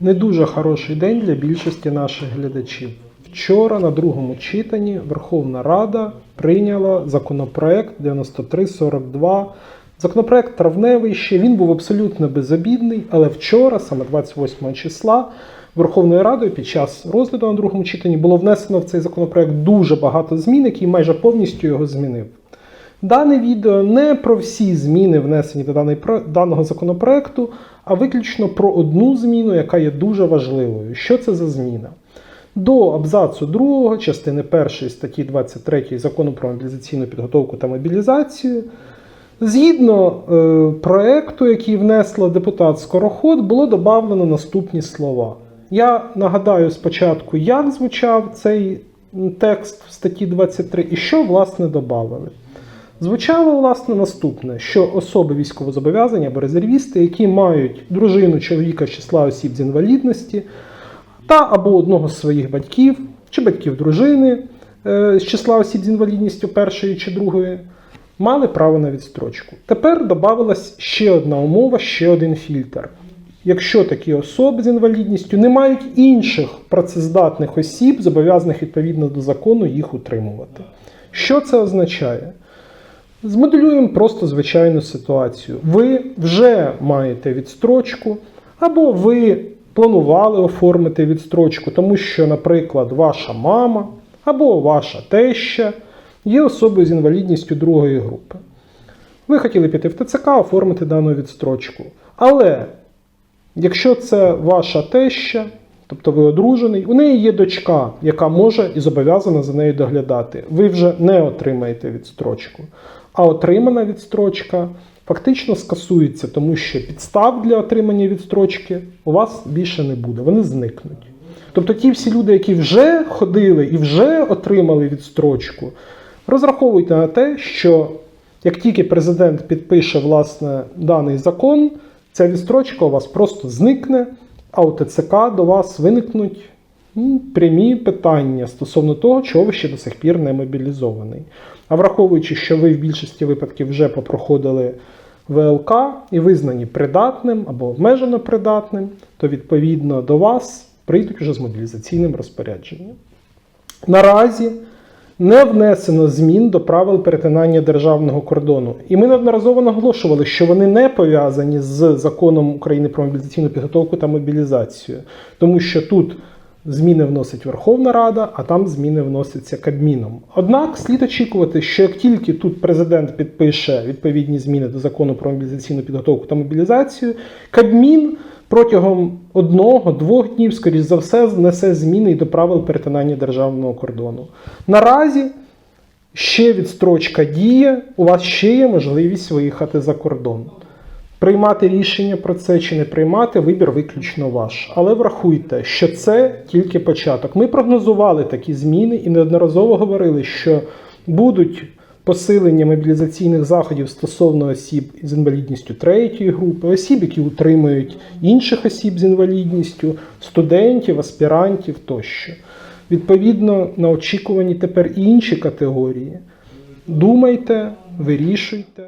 Не дуже хороший день для більшості наших глядачів. Вчора на другому читанні Верховна Рада прийняла законопроект 9342. Законопроект травневий ще він був абсолютно безобідний, але вчора, саме 28 числа, Верховною Радою під час розгляду на другому читанні було внесено в цей законопроект дуже багато змін, який майже повністю його змінив. Дане відео не про всі зміни, внесені до даного законопроекту, а виключно про одну зміну, яка є дуже важливою. Що це за зміна? До абзацу 2 частини 1 статті 23 закону про мобілізаційну підготовку та мобілізацію. Згідно е, проекту, який внесла депутат Скороход, було додано наступні слова. Я нагадаю спочатку, як звучав цей текст в статті 23 і що власне додали. Звучало власне наступне, що особи військовозобов'язані або резервісти, які мають дружину чоловіка з числа осіб з інвалідності, та або одного з своїх батьків чи батьків дружини е, з числа осіб з інвалідністю першої чи другої, мали право на відстрочку. Тепер додавалась ще одна умова, ще один фільтр. Якщо такі особи з інвалідністю не мають інших працездатних осіб, зобов'язаних відповідно до закону їх утримувати. Що це означає? Змоделюємо просто звичайну ситуацію. Ви вже маєте відстрочку, або ви планували оформити відстрочку, тому що, наприклад, ваша мама або ваша теща є особою з інвалідністю другої групи. Ви хотіли піти в ТЦК, оформити дану відстрочку. Але якщо це ваша теща, тобто ви одружений, у неї є дочка, яка може і зобов'язана за нею доглядати. Ви вже не отримаєте відстрочку. А отримана відстрочка фактично скасується, тому що підстав для отримання відстрочки у вас більше не буде, вони зникнуть. Тобто ті всі люди, які вже ходили і вже отримали відстрочку, розраховуйте на те, що як тільки президент підпише власне даний закон, ця відстрочка у вас просто зникне, а у ТЦК до вас виникнуть прямі питання стосовно того, чого ви ще до сих пір не мобілізований. А враховуючи, що ви в більшості випадків вже попроходили ВЛК і визнані придатним або обмежено придатним, то відповідно до вас прийдуть вже з мобілізаційним розпорядженням. Наразі не внесено змін до правил перетинання державного кордону. І ми неодноразово наголошували, що вони не пов'язані з законом України про мобілізаційну підготовку та мобілізацію, тому що тут зміни вносить Верховна Рада, а там зміни вносяться Кабміном. Однак слід очікувати, що як тільки тут президент підпише відповідні зміни до закону про мобілізаційну підготовку та мобілізацію, Кабмін протягом одного-двох днів, скоріш за все, внесе зміни і до правил перетинання державного кордону. Наразі ще відстрочка діє, у вас ще є можливість виїхати за кордон. Приймати рішення про це чи не приймати, вибір виключно ваш. Але врахуйте, що це тільки початок. Ми прогнозували такі зміни і неодноразово говорили, що будуть посилення мобілізаційних заходів стосовно осіб з інвалідністю третьої групи, осіб, які утримують інших осіб з інвалідністю, студентів, аспірантів тощо. Відповідно, на очікуванні тепер інші категорії. Думайте, вирішуйте.